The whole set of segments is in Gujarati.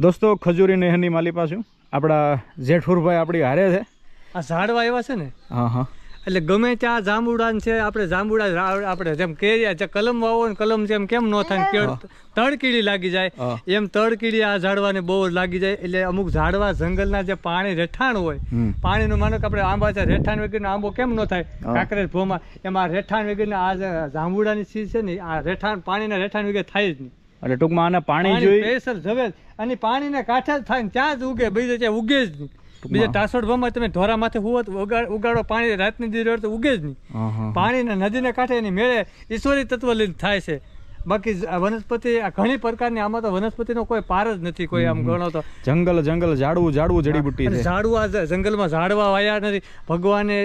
દોસ્તો ખજૂરી નહેરની માલી પાછું આપણા જેઠુરભાઈ આપણી હારે છે. આ ઝાડવા એવા છે ને? હા હા. એટલે ગમે ત્યાં જાંબુડા છે આપણે જાંબુડા આપણે જેમ કેરિયા જે કલમ વાવો ને કલમ જેમ કેમ ન થાય તળકીડી લાગી જાય. એમ તળકીડી આ ઝાડવાને બહુ લાગી જાય. એટલે અમુક ઝાડવા જંગલના જે પાણી રેઠાણ હોય. પાણીનું માનો કે આપણે આંબા છે રેઠાણ વગરનો આંબો કેમ ન થાય. કાંકરેજ ભોમાં. એમાં રેઠાણ વગરના આ જાંબુડાની ચીજ છે ને આ રેઠાણ પાણીના રેઠાણ વગેરે થાય જ નહીં. એટલે ટૂંકમાં આને પાણી જોઈ સ્પેશિયલ જવે. અને પાણીને કાંઠે જ થાય ને ત્યાં જ ઉગે બીજે ત્યાં ઉગે જ નહીં. બીજે ટાસોડ ભમાં તમે ઢોરા માથે હુવો ઉગા- ઉગાડો પાણી રાતની દીર તો ઉગે જ નહીં. પાણીને નદીને નદીના કાંઠે એની મેળે ઈશ્વરી તત્વ લઈને થાય છે. બાકી વનસ્પતિ આ ઘણી પ્રકારની આમાં તો વનસ્પતિનો કોઈ પાર જ નથી કોઈ આમ ગણો તો. જંગલ જંગલ ઝાડવું ઝાડવું જડીબુટ્ટી છે. ઝાડવા જંગલમાં ઝાડવા વાયા નથી. ભગવાને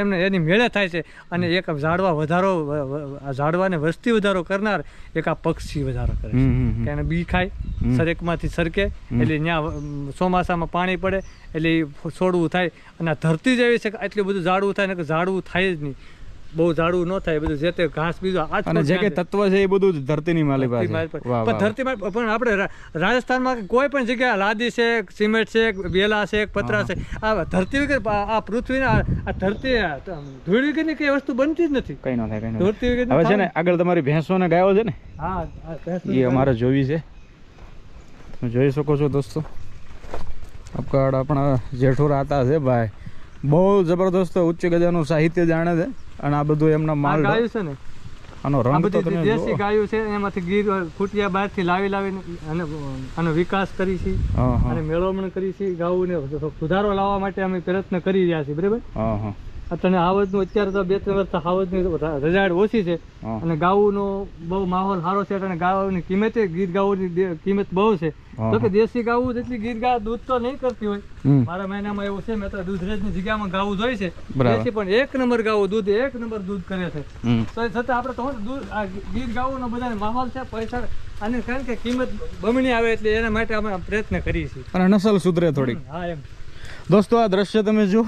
એમને એની મેળે થાય છે. અને એક ઝાડવા વધારો ઝાડવાને વસ્તી વધારો કરનાર એક આ પક્ષી વધારો કરે છે. એને બી ખાય. સરેકમાંથી સરકે એટલે ત્યાં ચોમાસામાં પાણી પડે એટલે છોડવું થાય. અને આ ધરતી જેવી છે કે આટલું બધું ઝાડવું થાય ને કે ઝાડવું થાય જ નહીં. બહુ ઝાડું ન થાય બધું જે તે ઘાસ બીજું અને જે કઈ તત્વ છે એ બધું ધરતીની માલી પાસે. પણ ધરતી પણ આપણે રાજસ્થાનમાં કોઈ પણ જગ્યાએ લાદી છે સિમેન્ટ છે બેલા છે પતરા છે આ ધરતી વગર આ આ આ ધરતી ધૂળ વગરની કઈ વસ્તુ બનતી જ નથી. કઈ ન થાય કઈ ધરતી વગર હવે છે ને આગળ તમારી ભેંસો ને ગાયો છે ને? હા એ અમારે જોવી છે. તમે જોઈ શકો છો દોસ્તો. આપકાડ આપણા જેઠુરા હતા છે ભાઈ. બહુ જબરદસ્ત ઉચ્ચ ગજાનું સાહિત્ય જાણે છે. અને આ બધું એમના માલ ગાયું છે ને? આનો રંગ તો તમે દેશી ગાયું છે એમાંથી ગીર ખૂટિયા બહારથી લાવી લાવીને અને આનો વિકાસ કરી છે. અને મેળવણ કરી છે. ગાઉને સુધારો લાવવા માટે અમે પ્રયત્ન કરી રહ્યા છીએ બરાબર? હા હા. અત્યારે આવજનું અત્યારે તો બે ત્રણ વર્ષ આવજની રજાડ ઓછી છે. અને ગાઉનો બહુ માહોલ સારો છે અને ગાઉની કિંમતે ગીર ગાઉની ની કિંમત બહુ છે. તો કે દેશી ગાવું જેટલી ગીર ગા દૂધ તો નહીં કરતી હોય. મારા મહિનામાં એવું છે મેં તો દૂધરેજની જગ્યામાં ગાવું જોઈ છે. દેશી પણ એક નંબર ગાવું દૂધ એક નંબર દૂધ કરે છે. તો છતાં આપણે તો દૂધ આ ગીર ગાઉનો બધાને માહોલ છે પૈસા અને કારણ કે કિંમત બમણી આવે એટલે એના માટે અમે પ્રયત્ન કરીએ છીએ. અને નસલ સુધરે થોડીક. હા એમ. દોસ્તો આ દ્રશ્ય તમે જુઓ.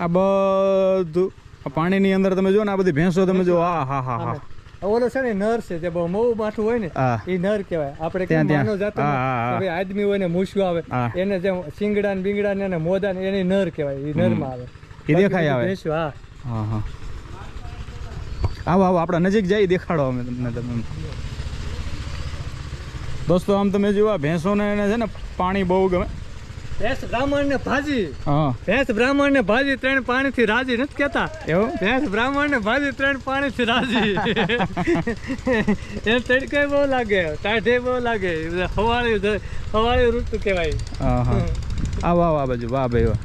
આ બધું. આ પાણીની અંદર તમે જો ને આ બધી ભેંસો તમે જો આ હા હા હા. ઓલો છે ને નર છે જે બહુ મોં માથું હોય ને એ નર કહેવાય. આપણે ત્યાં, માનવ જાતો હા, હા, હા. આદમી હોય ને મૂછું આવે એને જેમ સિંગડા ને બિંગડા ને મોદા ને એને નર કહેવાય એ નરમાં આવે. એ દેખાય આવે. ભેંસો હા. હા હા. આવો આવો આપણા નજીક જઈ દેખાડો અમે તમને તમે દોસ્તો આમ તમે જોવા ભેંસોને એને છે ને પાણી બહુ ગમે. ભેંસ બ્રાહ્મણ ને ભાજી. હા. ભેંસ બ્રાહ્મણ ને ભાજી ત્રણ પાણી થી રાજી નથી કેતા એવું? ભેંસ બ્રાહ્મણ ને ભાજી ત્રણ પાણી થી રાજી. એ તડકે બહુ લાગે ટાઢે બહુ લાગે. હવાળી હવાળી ઋતુ કહેવાય. હા વાહ વાહ બાજુ વાહ ભાઈ વાહ.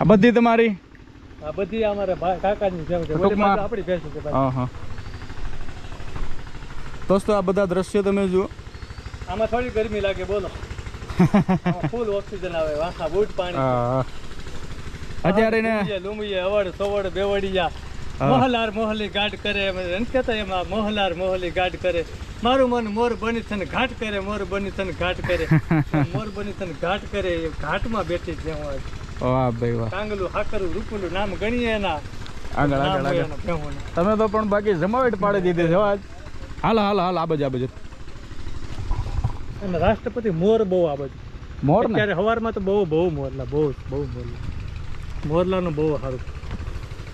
આ બધી તમારી? આ બધી અમારા કાકાની જેમ છે. આપણી ભેંસ છે હા હા દોસ્તો આ બધા દ્રશ્યો તમે જુઓ. આમાં થોડી ગરમી લાગે બોલો. ફૂલ ઓક્સિજન આવે વાસા બૂટ પાણી. અત્યારે ને લુંબીએ, લુંબીએ, અવડ સવડ બેવડિયા મોહલાર મોહલી ગાઢ કરે એમ નથી એમાં મોહલાર મોહલી ગાઢ કરે. મારું મન મોર બની થને ઘાટ કરે મોર બની થને ઘાટ કરે. મોર બની થને ઘાટ કરે એ ઘાટમાં બેઠી છે હું. વાહ ભાઈ વાહ. કાંગલું હાકરું રૂપલું નામ ગણીએ એના. આગળ આગળ આગળ. તમે તો પણ બાકી જમાવટ પાડી દીધી છે હો આજ. હાલ હાલ હાલ આ બાજુ આ બાજુ. અને રાષ્ટ્રપતિ મોર બહુ આ બધું. મોર અત્યારે સવારમાં તો બહુ બહુ મોરલા બહુ બહુ મોરલા મોરલાનું બહુ સારું.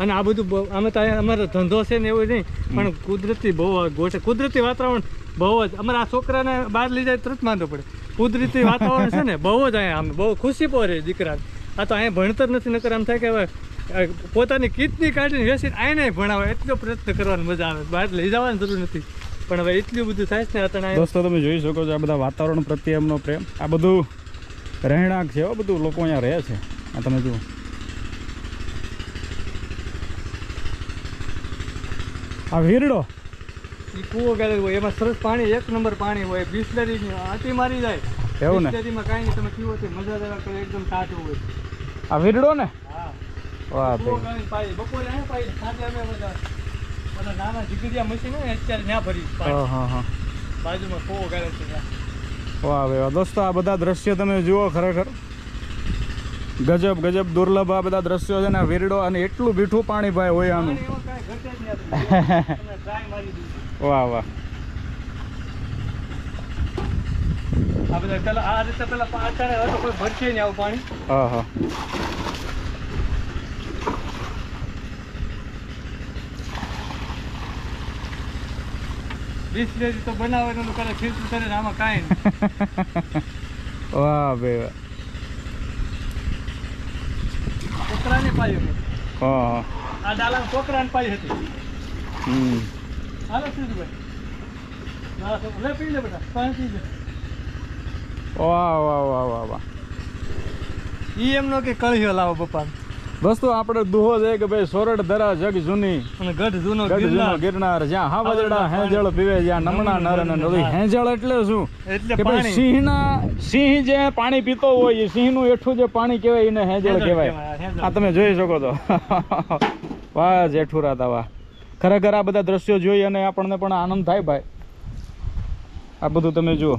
અને આ બધું બહુ અમે તો અમારો ધંધો છે ને એવું નહીં પણ કુદરતી બહુ ગોઠે કુદરતી વાતાવરણ બહુ જ અમારા આ છોકરાને બહાર લઈ જાય તરત માંદો પડે. કુદરતી વાતાવરણ છે ને બહુ જ અહીંયા આમ બહુ ખુશી પહોંચે દીકરાને. આ તો અહીંયા ભણતર નથી નકર આમ થાય કે હવે પોતાની કીટની કાઢીને વેસીને આઈને ભણાવે એટલો પ્રયત્ન કરવાની મજા આવે. બહાર લઈ જવાની જરૂર નથી. પણ હવે એટલું બધું થાય છે ને અત્યારે દોસ્તો તમે જોઈ શકો છો આ બધા વાતાવરણ પ્રત્યે એમનો પ્રેમ. આ બધું રહેણાંક છે હો બધું લોકો અહીંયા રહે છે. આ તમે જુઓ. આ વીરડો. એ કૂવો ગાળેલો હોય એમાં સરસ પાણી એક નંબર પાણી હોય બિસ્લરી આટી મારી જાય. એવું ને? બિસ્લરીમાં કાંઈ નહીં તમે પીવો તો મજા દેવા કરે એકદમ ટાઢું હોય. આ વીરડો ને? હા. વાહ ભાઈ. બપોરે અહીં પાઈ સાંજે અમે બધા બધા નાના જીગરિયા મશીન હોય ને અત્યારે ત્યાં ભરી હા હા બાજુમાં કૂવો છે ત્યાં. વાહ વાહ દોસ્તો આ બધા દ્રશ્યો તમે જુઓ ખરેખર. ગજબ ગજબ દુર્લભ આ બધા દ્રશ્યો છે ને વીરડો અને એટલું મીઠું પાણી ભાઈ હોય આનું. આપણે. વાહ વાહ. આ બધા પેલા આ રીતે પેલા હવે કોઈ ભરશે નહીં આવું પાણી. હા હા. બિસ્લેરી તો બનાવવાનું કરે ફિલ્ટર કરે ને આમાં કાંઈ વાહ ભાઈ વાહ. છોકરાને પાઈ હતી હા. આ ડાલા કોકરાને પાઈ હતી. હમ. હાલો સીધુભાઈ ભાઈ. લે પી લે બેટા પાણી પી લે. વાહ વાહ વાહ વાહ વાહ. ઈ એમનો કે કળિયો લાવો બપા દોસ્તો આપણે દુહો છે કે ભાઈ સોરઠ ધરા જગ જૂની. અને ગઢ જૂનો ગઢ જૂનો ગિરનાર. જ્યાં હાવજડા હેંજળ પીવે જ્યાં નમણા નર અને નળી. હેંજળ એટલે શું? એટલે ભાઈ પાણી. સિંહના સિંહ જે પાણી પીતો હોય એ સિંહનું એઠું જે પાણી કહેવાય એને હેંજળ કહેવાય, આ તમે જોઈ શકો તો. વાહ જેઠુરા તા વાહ ખરેખર આ બધા દ્રશ્યો જોઈ અને આપણને પણ આનંદ થાય ભાઈ. આ બધું તમે જુઓ.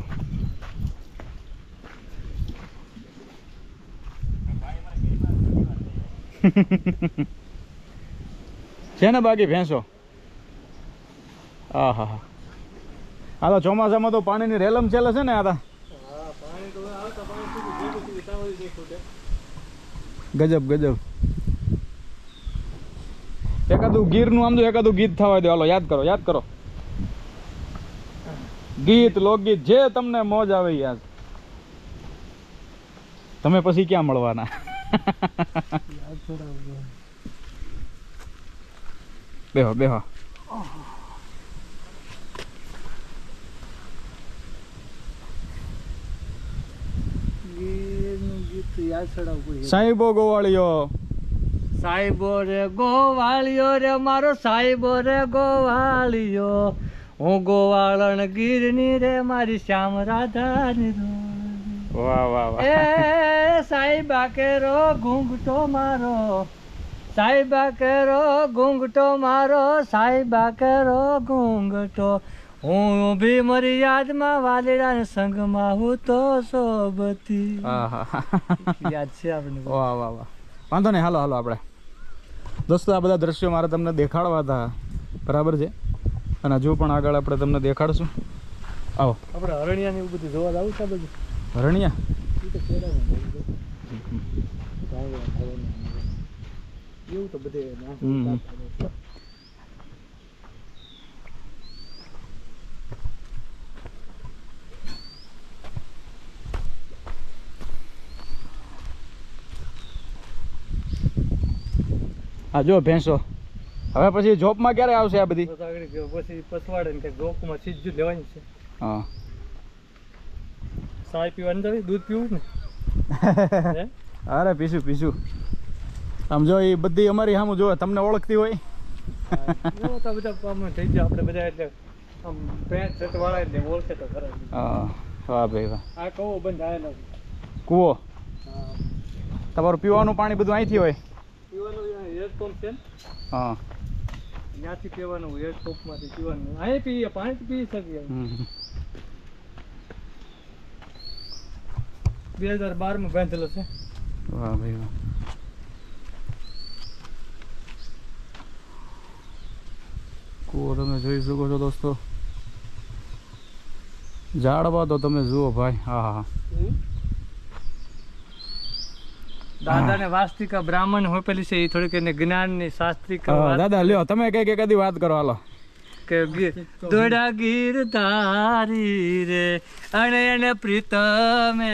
છે ને બાકી ભેંસો? આ હા હા આ તો ચોમાસામાં તો પાણીની રેલમ ચેલે છે ને આ હા. ગજબ ગજબ. એકાદું ગીરનું, આમ તો એકાદું ગીત થવા દો. હાલો, યાદ કરો યાદ કરો. ગીત, લોકગીત, જે તમને મોજ આવે યાદ. તમે પછી ક્યાં મળવાના? બેહો ગોવાળીઓ. સાહેબો રે ગોવાળિયો રે, મારો સાહેબો રે ગોવાળિયો હું ગોવાળણ ગીરની રે, મારી શ્યામ રાધાની રો. વાહ વાહ વાહ. એ સાહેબા કેરો ઘૂંઘટો મારો. સાહેબા કેરો ઘૂંઘટો મારો. સાહેબા કેરો ઘૂંઘટો. હું ઊભી મરી યાદમાં વાલીડાના સંગમાં હું તો સોબતી. યાદ છે આપણે વાહ વાહ વાહ. વાંધો નહીં હાલો હાલો આપણે. દોસ્તો આ બધા દ્રશ્યો મારે તમને દેખાડવા હતા. બરાબર છે? અને હજુ પણ આગળ આપણે તમને દેખાડશું. આવો. આપણે હરણિયા ની એવું બધું જોવા આવું છે બધું હરણિયા ઈ તો પેલાનું એવું તો બધે હા જો ભેંસો હવે પછી જોબમાં ક્યારે આવશે આ બધી પછી પછવાડે ને કે જોકમાં સીધું લેવાની છે હા ચાય પીવાની જવી દૂધ પીવું ને? અરે પીશું પીશું. આમ જો એ બધી અમારી સામું જો તમને ઓળખતી હોય. તો બધા આમ થઈ જાય આપણે બધા એટલે આમ વાળા એટલે ઓળખે તો ખરા. હા વાહ ભાઈ વાહ. આ કવો બંધ આવેલો કૂવો? તમારું પીવાનું પાણી બધું અહીંથી હોય? પીવાનું હેડ પંપ છે હા. ત્યાંથી પીવાનું હેડ પંપમાંથી પીવાનું. અહીં પીએ પાણી પી શકીએ. બે હજાર બારમાં બાંધેલો છે. વાહ ભાઈ વાહ. કુવો તમે જોઈ શકો છો દોસ્તો. ઝાડવા તો તમે જુઓ ભાઈ. હા હા દાદા વાસ્તિકા બ્રાહ્મણ હોપેલી છે એ થોડીક એને જ્ઞાનની શાસ્ત્રિક દાદા લ્યો તમે કઈ કઈ કદી વાત કરો હાલો. કે દોડા ગીર તારી રે અને એને પ્રીતમે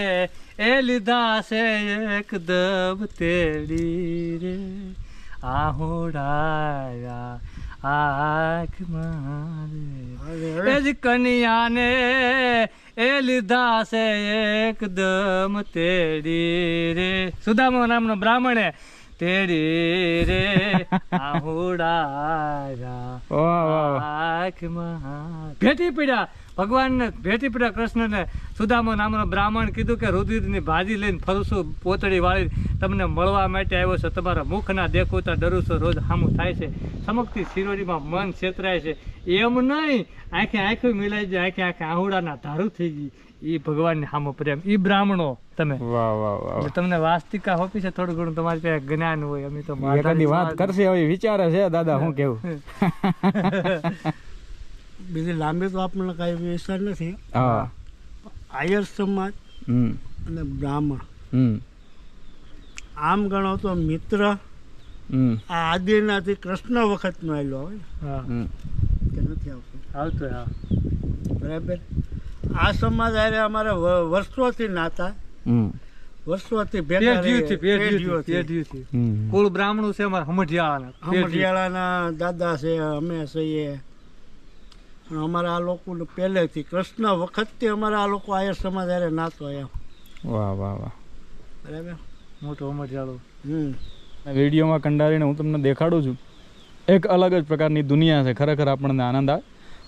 એ લીધા છે એકદમ તેડી રે. આહોડાયા આંખ મારે. એ જ કન્યાને એ લીધા છે એકદમ તેડી રે. સુદામા નામનો બ્રાહ્મણે તેડી રે. આહોડાયા વાહ વાહ ભેટી પડ્યા ભગવાનને ભેટી પડ્યા કૃષ્ણને સુદામા નામનો બ્રાહ્મણ કીધું કે રુધિરની ભાજી લઈને ફરું છું પોતળી વાળી તમને મળવા માટે આવ્યો છે. તમારા મુખના દેખોતા ડરું છું રોજ સામું થાય છે. સમકતી શિરોડીમાં મન છેતરાય છે. એમ નહીં આંખે આંખે મિલાઈ જાય આંખે આંખે આહુડાના ધારું થઈ ગઈ. એ ભગવાનની સામો પ્રેમ. એ બ્રાહ્મણો તમે. વાહ વાહ વાહ તમને વાસ્તિકા હોપી છે થોડું ઘણું. તમારી પાસે જ્ઞાન હોય અમે તો વાત કરશે હવે વિચારે છે દાદા હું કેવું? બીજી લાંબી તો આપણને કાંઈ વિસ્તાર નથી. હા. આયર સમાજ અને બ્રાહ્મણ. આમ ગણો તો મિત્ર આ આદિનાથી કૃષ્ણ વખતનો આવેલો હોય ને. હા. કે નથી આવતો. આવતો હા. બરાબર? આ સમાજ આરે અમારે વર્ષોથી નાતા. હમ. વર્ષોથી ભેગા કુલ બ્રાહ્મણો છે અમારા હમઢિયાળાના. પેઢી. દાદા છે અમે છીએ. અમારા આ લોકો પહેલેથી કૃષ્ણ વખતથી અમારા આ લોકો આયર સમાજ અરે નાતો એમ વાહ વાહ વાહ. બરાબર? મોટો હમઢિયાળો હમ. વિડીયોમાં કંડારીને હું તમને દેખાડું છું. એક અલગ જ પ્રકારની દુનિયા છે. ખરેખર આપણને આનંદ આવે.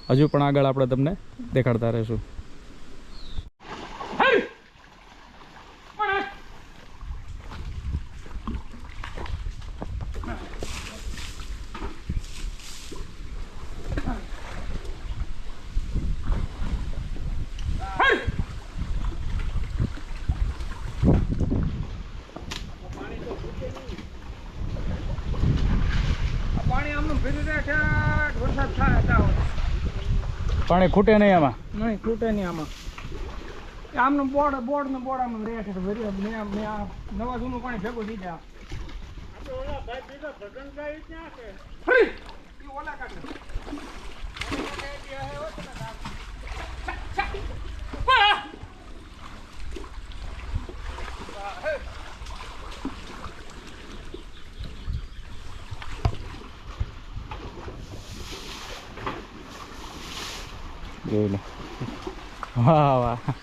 હજુ પણ આગળ આપણે તમને દેખાડતા રહીશું પાણી આમનું ફેરી રહ્યા ઠેઠ વરસાદ થાય ત્યાં સુધી. પાણી ખૂટે નહીં આમાં? નહીં, ખૂટે નહીં આમાં. આમનું બોર્ડ બોર્ડ નો બોર્ડ આમ રહે છે ભરી મેં આ નવા જૂનું પાણી ભેગું થઈ જાય ફરી! ઈ ઓલા કાઢે.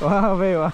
જોઈ લો